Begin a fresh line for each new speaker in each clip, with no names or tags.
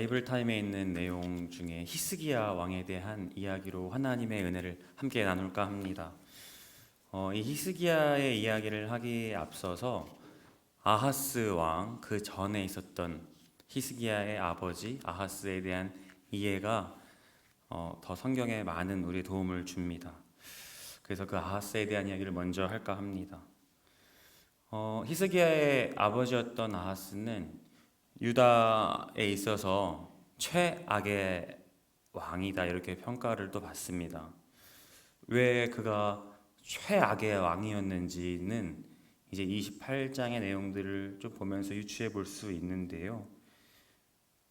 바이블 타임에 있는 내용 중에 히스기야 왕에 대한 이야기로 하나님의 은혜를 함께 나눌까 합니다. 어, 이 히스기야의 이야기를 하기에 앞서서 아하스 왕 그 전에 있었던 히스기야의 아버지 아하스에 대한 이해가 어, 더 성경에 많은 우리 도움을 줍니다. 그래서 그 아하스에 대한 이야기를 먼저 할까 합니다. 어, 히스기야의 아버지였던 아하스는 유다에 있어서 최악의 왕이다 이렇게 평가를 또 받습니다. 왜 그가 최악의 왕이었는지는 이제 28장의 내용들을 좀 보면서 유추해 볼 수 있는데요.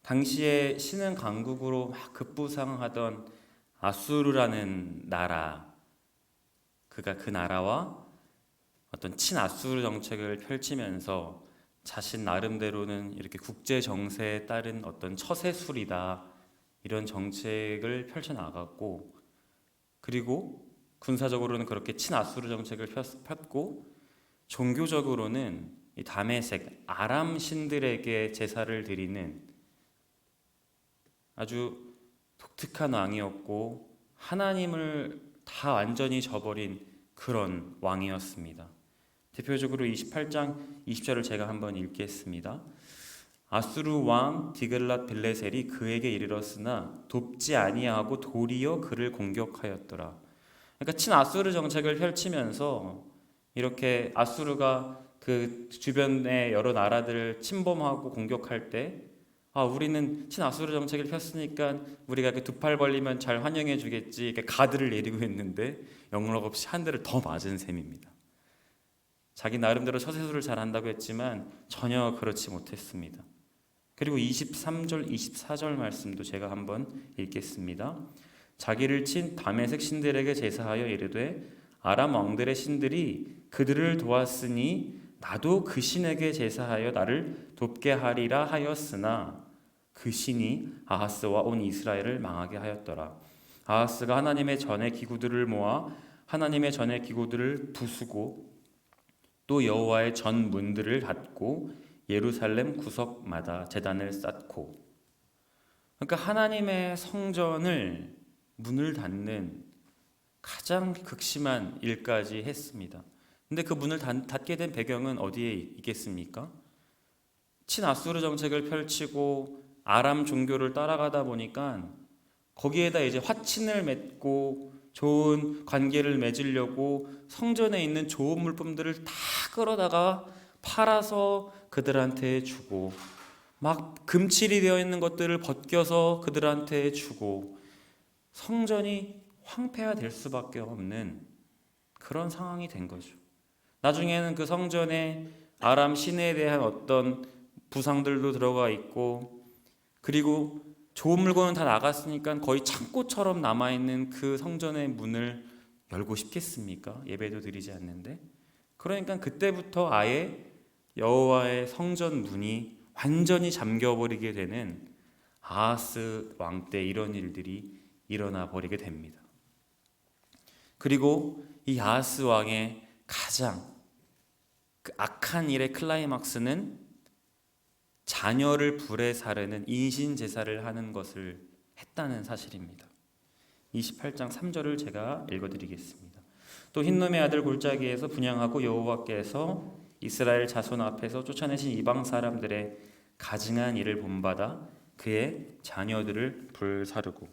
당시에 신은 강국으로 막 급부상하던 아수르라는 나라, 그가 그 나라와 어떤 친아수르 정책을 펼치면서 자신 나름대로는 이렇게 국제 정세에 따른 어떤 처세술이다 이런 정책을 펼쳐 나갔고 그리고 군사적으로는 그렇게 친아수르 정책을 폈고 종교적으로는 이 다메섹 아람 신들에게 제사를 드리는 아주 독특한 왕이었고 하나님을 다 완전히 저버린 그런 왕이었습니다. 대표적으로 28장 20절을 제가 한번 읽겠습니다. 아수르 왕 디글랏 빌레셀이 그에게 이르렀으나 돕지 아니하고 도리어 그를 공격하였더라. 그러니까 친아수르 정책을 펼치면서 이렇게 아수르가 그 주변의 여러 나라들을 침범하고 공격할 때 아, 우리는 친아수르 정책을 폈으니까 우리가 두 팔 벌리면 잘 환영해 주겠지. 이렇게 가드를 내리고 있는데 영락 없이 한 대를 더 맞은 셈입니다. 자기 나름대로 처세술을 잘한다고 했지만 전혀 그렇지 못했습니다. 그리고 23절, 24절 말씀도 제가 한번 읽겠습니다. 자기를 친 다메섹 신들에게 제사하여 이르되 아람 왕들의 신들이 그들을 도왔으니 나도 그 신에게 제사하여 나를 돕게 하리라 하였으나 그 신이 아하스와 온 이스라엘을 망하게 하였더라. 아하스가 하나님의 전의 기구들을 모아 하나님의 전의 기구들을 부수고 또 여호와의 전 문들을 닫고 예루살렘 구석마다 제단을 쌓고 그러니까 하나님의 성전을 문을 닫는 가장 극심한 일까지 했습니다. 근데 그 문을 닫게 된 배경은 어디에 있겠습니까? 친아수르 정책을 펼치고 아람 종교를 따라가다 보니까 거기에다 이제 화친을 맺고 좋은 관계를 맺으려고 성전에 있는 좋은 물품들을 다 끌어다가 팔아서 그들한테 주고 막 금칠이 되어 있는 것들을 벗겨서 그들한테 주고 성전이 황폐화될 수밖에 없는 그런 상황이 된 거죠. 나중에는 그 성전에 아람 신에 대한 어떤 부상들도 들어가 있고 그리고 좋은 물건은 다 나갔으니까 거의 창고처럼 남아 있는 그 성전의 문을 열고 싶겠습니까? 예배도 드리지 않는데. 그러니까 그때부터 아예 여호와의 성전 문이 완전히 잠겨 버리게 되는 아하스 왕 때 이런 일들이 일어나 버리게 됩니다. 그리고 이 아하스 왕의 가장 그 악한 일의 클라이막스는 자녀를 불에 사르는 인신 제사를 하는 것을 했다는 사실입니다. 28장 3절을 제가 읽어 드리겠습니다. 또 흰놈의 아들 골짜기에서 분양하고 여호와께서 이스라엘 자손 앞에서 쫓아내신 이방 사람들의 가증한 일을 본받아 그의 자녀들을 불사르고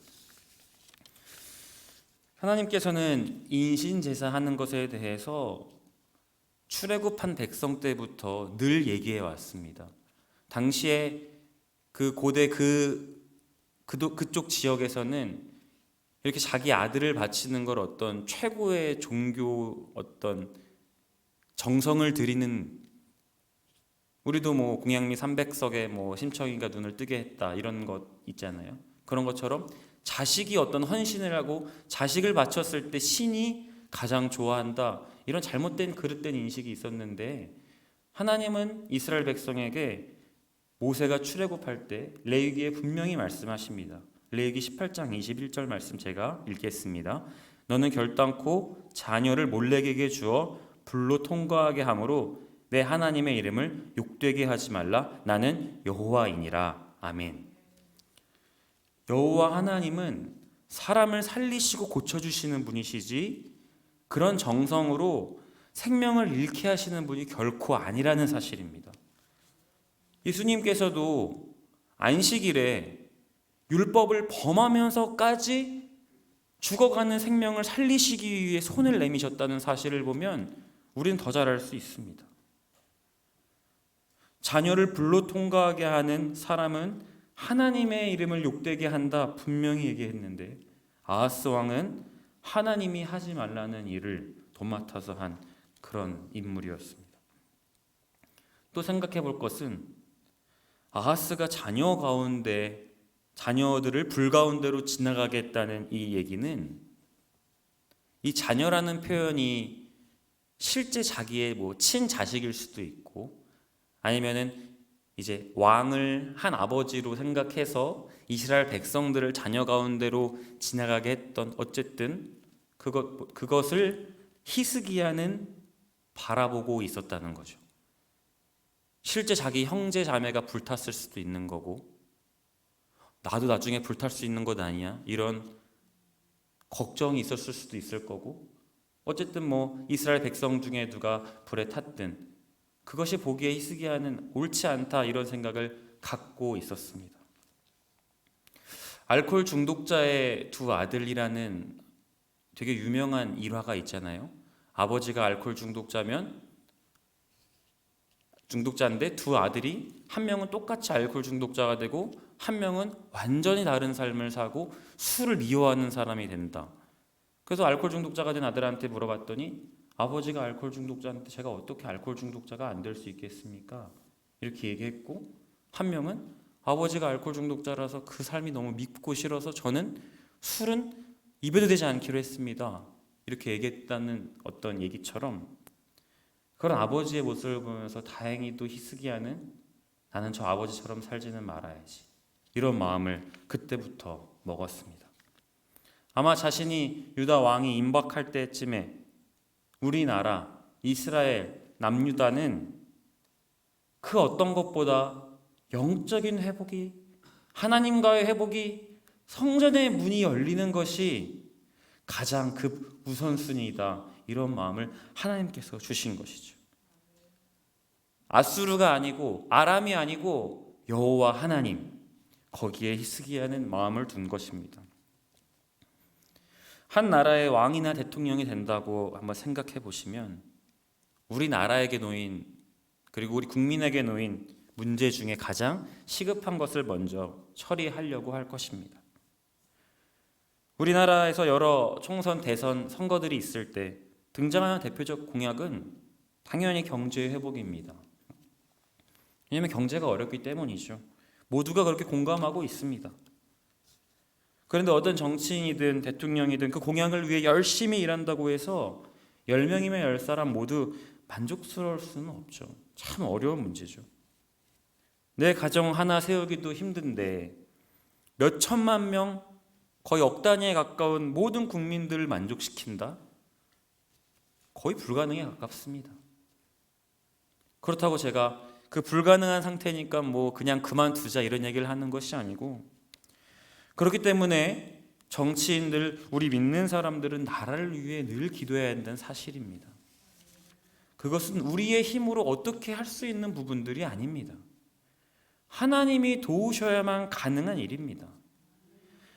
하나님께서는 인신 제사하는 것에 대해서 출애굽한 백성 때부터 늘 얘기해 왔습니다. 당시에 그 고대 그, 그 그쪽 지역에서는 이렇게 자기 아들을 바치는 걸 어떤 최고의 종교 어떤 정성을 드리는 우리도 뭐 공양미 300석에 뭐 심청이가 눈을 뜨게 했다 이런 것 있잖아요. 그런 것처럼 자식이 어떤 헌신을 하고 자식을 바쳤을 때 신이 가장 좋아한다 이런 잘못된 그릇된 인식이 있었는데 하나님은 이스라엘 백성에게 모세가 출애굽할 때 레위기에 분명히 말씀하십니다. 레위기 18장 21절 말씀 제가 읽겠습니다. 너는 결단코 자녀를 몰래에게 주어 불로 통과하게 함으로 내 하나님의 이름을 욕되게 하지 말라. 나는 여호와이니라. 아멘. 여호와 하나님은 사람을 살리시고 고쳐 주시는 분이시지 그런 정성으로 생명을 잃게 하시는 분이 결코 아니라는 사실입니다. 예수님께서도 안식일에 율법을 범하면서까지 죽어가는 생명을 살리시기 위해 손을 내미셨다는 사실을 보면 우리는 더 잘 알 수 있습니다. 자녀를 불로 통과하게 하는 사람은 하나님의 이름을 욕되게 한다 분명히 얘기했는데 아하스 왕은 하나님이 하지 말라는 일을 도맡아서 한 그런 인물이었습니다. 또 생각해 볼 것은 아하스가 자녀 가운데 자녀들을 불 가운데로 지나가겠다는 이 얘기는 이 자녀라는 표현이 실제 자기의 뭐 친자식일 수도 있고 아니면은 이제 왕을 한 아버지로 생각해서 이스라엘 백성들을 자녀 가운데로 지나가게 했던 어쨌든 그것 그것을 히스기야는 바라보고 있었다는 거죠. 실제 자기 형제 자매가 불탔을 수도 있는 거고 나도 나중에 불탈 수 있는 것 아니야? 이런 걱정이 있었을 수도 있을 거고 어쨌든 뭐 이스라엘 백성 중에 누가 불에 탔든 그것이 보기에 히스기야는 옳지 않다 이런 생각을 갖고 있었습니다. 알코올 중독자의 두 아들이라는 되게 유명한 일화가 있잖아요. 아버지가 알코올 중독자면 중독자인데 두 아들이 한 명은 똑같이 알코올 중독자가 되고 한 명은 완전히 다른 삶을 사고 술을 미워하는 사람이 된다. 그래서 알코올 중독자가 된 아들한테 물어봤더니 아버지가 알코올 중독자한테 제가 어떻게 알코올 중독자가 안 될 수 있겠습니까? 이렇게 얘기했고 한 명은 아버지가 알코올 중독자라서 그 삶이 너무 밉고 싫어서 저는 술은 입에도 대지 않기로 했습니다. 이렇게 얘기했다는 어떤 얘기처럼 그런 아버지의 모습을 보면서 다행히도 히스기야는 나는 저 아버지처럼 살지는 말아야지. 이런 마음을 그때부터 먹었습니다. 아마 자신이 유다 왕이 임박할 때쯤에 우리나라 이스라엘 남유다는 그 어떤 것보다 영적인 회복이 하나님과의 회복이 성전의 문이 열리는 것이 가장 급 우선순위이다. 이런 마음을 하나님께서 주신 것이죠. 아수르가 아니고 아람이 아니고 여호와 하나님 거기에 히스기야는 마음을 둔 것입니다. 한 나라의 왕이나 대통령이 된다고 한번 생각해 보시면 우리 나라에게 놓인 그리고 우리 국민에게 놓인 문제 중에 가장 시급한 것을 먼저 처리하려고 할 것입니다. 우리나라에서 여러 총선, 대선, 선거들이 있을 때 등장하는 대표적 공약은 당연히 경제 회복입니다. 왜냐하면 경제가 어렵기 때문이죠. 모두가 그렇게 공감하고 있습니다. 그런데 어떤 정치인이든 대통령이든 그 공약을 위해 열심히 일한다고 해서 10명이면 10사람 모두 만족스러울 수는 없죠. 참 어려운 문제죠. 내 가정 하나 세우기도 힘든데 몇 천만 명, 거의 억 단위에 가까운 모든 국민들을 만족시킨다? 거의 불가능에 가깝습니다. 그렇다고 제가 그 불가능한 상태니까 뭐 그냥 그만두자 이런 얘기를 하는 것이 아니고 그렇기 때문에 정치인들 우리 믿는 사람들은 나라를 위해 늘 기도해야 한다는 사실입니다. 그것은 우리의 힘으로 어떻게 할 수 있는 부분들이 아닙니다. 하나님이 도우셔야만 가능한 일입니다.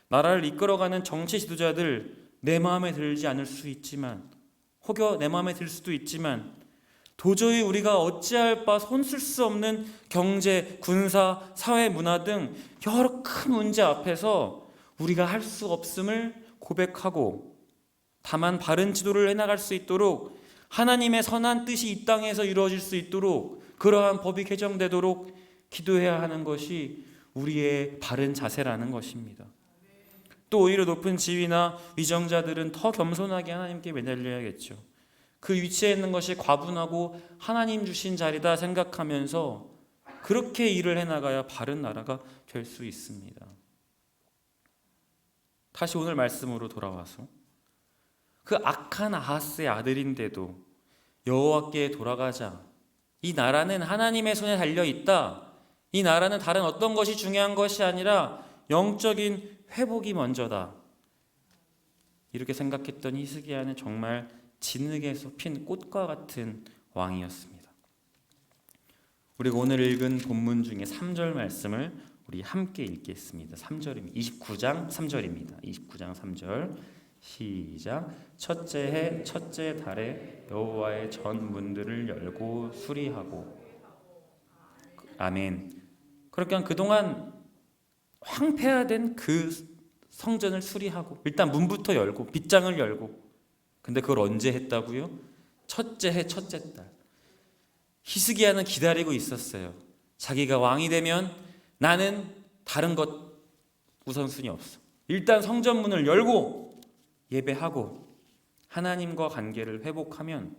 나라를 이끌어가는 정치 지도자들 내 마음에 들지 않을 수 있지만 혹여 내 마음에 들 수도 있지만 도저히 우리가 어찌할 바 손쓸 수 없는 경제, 군사, 사회, 문화 등 여러 큰 문제 앞에서 우리가 할 수 없음을 고백하고 다만 바른 지도를 해나갈 수 있도록 하나님의 선한 뜻이 이 땅에서 이루어질 수 있도록 그러한 법이 개정되도록 기도해야 하는 것이 우리의 바른 자세라는 것입니다. 또 오히려 높은 지위나 위정자들은 더 겸손하게 하나님께 매달려야겠죠. 그 위치에 있는 것이 과분하고 하나님 주신 자리다 생각하면서 그렇게 일을 해나가야 바른 나라가 될 수 있습니다. 다시 오늘 말씀으로 돌아와서 그 악한 아하스의 아들인데도 여호와께 돌아가자. 이 나라는 하나님의 손에 달려 있다. 이 나라는 다른 어떤 것이 중요한 것이 아니라 영적인 회복이 먼저다. 이렇게 생각했던 히스기야는 정말 진흙에서 핀 꽃과 같은 왕이었습니다. 우리가 오늘 읽은 본문 중에 3절 말씀을 우리 함께 읽겠습니다. 3절입니다. 29장 3절입니다. 29장 3절 시작. 첫째 해 첫째 달에 여호와의 전 문들을 열고 수리하고 아멘. 그러니까 그동안 황폐화된 그 성전을 수리하고 일단 문부터 열고 빗장을 열고 근데 그걸 언제 했다고요? 첫째 해 첫째 달. 히스기야는 기다리고 있었어요. 자기가 왕이 되면 나는 다른 것 우선순위 없어. 일단 성전문을 열고 예배하고 하나님과 관계를 회복하면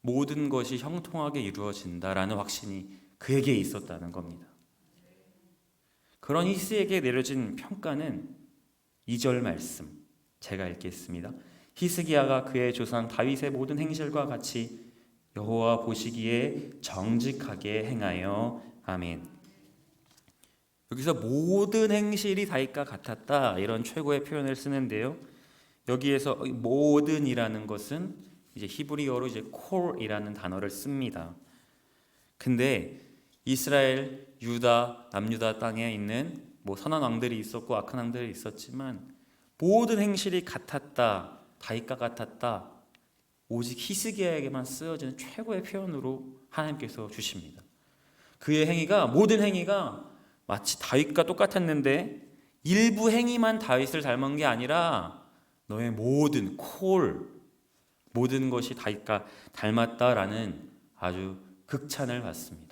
모든 것이 형통하게 이루어진다라는 확신이 그에게 있었다는 겁니다. 그런 히스에게 내려진 평가는 2절 말씀 제가 읽겠습니다. 히스기야가 그의 조상 다윗의 모든 행실과 같이 여호와 보시기에 정직하게 행하여 아멘. 여기서 모든 행실이 다윗과 같았다 이런 최고의 표현을 쓰는데요. 여기에서 모든이라는 것은 이제 히브리어로 이제 콜이라는 단어를 씁니다. 근데 이스라엘, 유다, 남유다 땅에 있는 뭐 선한 왕들이 있었고 악한 왕들이 있었지만 모든 행실이 같았다, 다윗과 같았다. 오직 히스기야에게만 쓰여지는 최고의 표현으로 하나님께서 주십니다. 그의 행위가 모든 행위가 마치 다윗과 똑같았는데 일부 행위만 다윗을 닮은 게 아니라 너의 모든 콜 모든 것이 다윗과 닮았다라는 아주 극찬을 받습니다.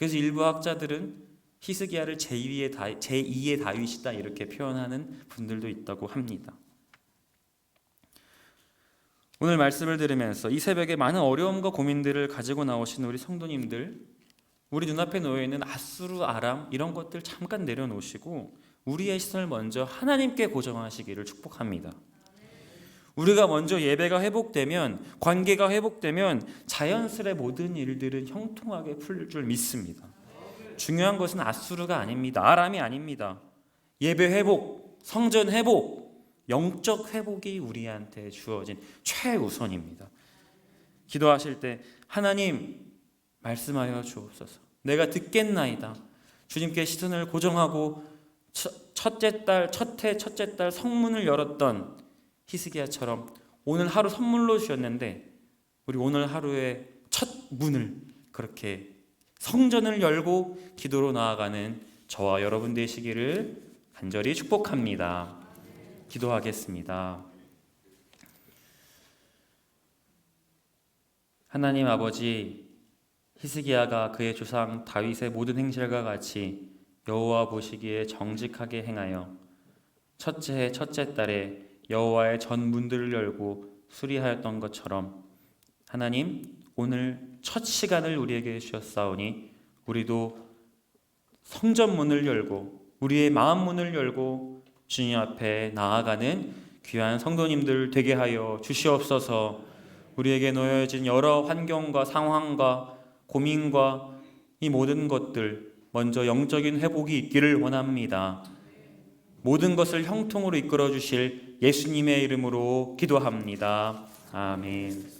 그래서 일부 학자들은 히스기야를 제2의 다윗, 제2의 다윗이다 이렇게 표현하는 분들도 있다고 합니다. 오늘 말씀을 들으면서 이 새벽에 많은 어려움과 고민들을 가지고 나오신 우리 성도님들, 우리 눈앞에 놓여 있는 아수르, 아람 이런 것들 잠깐 내려놓으시고 우리의 시선을 먼저 하나님께 고정하시기를 축복합니다. 우리가 먼저 예배가 회복되면 관계가 회복되면 자연스레 모든 일들은 형통하게 풀릴 줄 믿습니다. 중요한 것은 아수르가 아닙니다. 아람이 아닙니다. 예배 회복, 성전 회복, 영적 회복이 우리한테 주어진 최우선입니다. 기도하실 때 하나님 말씀하여 주옵소서. 내가 듣겠나이다. 주님께 시선을 고정하고 첫째 달, 첫해 첫째 달 성문을 열었던 히스기야처럼 오늘 하루 선물로 주셨는데 우리 오늘 하루의 첫 문을 그렇게 성전을 열고 기도로 나아가는 저와 여러분 되시기를 간절히 축복합니다. 기도하겠습니다. 하나님 아버지 히스기야가 그의 조상 다윗의 모든 행실과 같이 여호와 보시기에 정직하게 행하여 첫째 해 첫째 달에 여호와의 전 문들을 열고 수리하였던 것처럼 하나님 오늘 첫 시간을 우리에게 주셨사오니 우리도 성전 문을 열고 우리의 마음 문을 열고 주님 앞에 나아가는 귀한 성도님들 되게 하여 주시옵소서. 우리에게 놓여진 여러 환경과 상황과 고민과 이 모든 것들 먼저 영적인 회복이 있기를 원합니다. 모든 것을 형통으로 이끌어 주실 예수님의 이름으로 기도합니다. 아멘.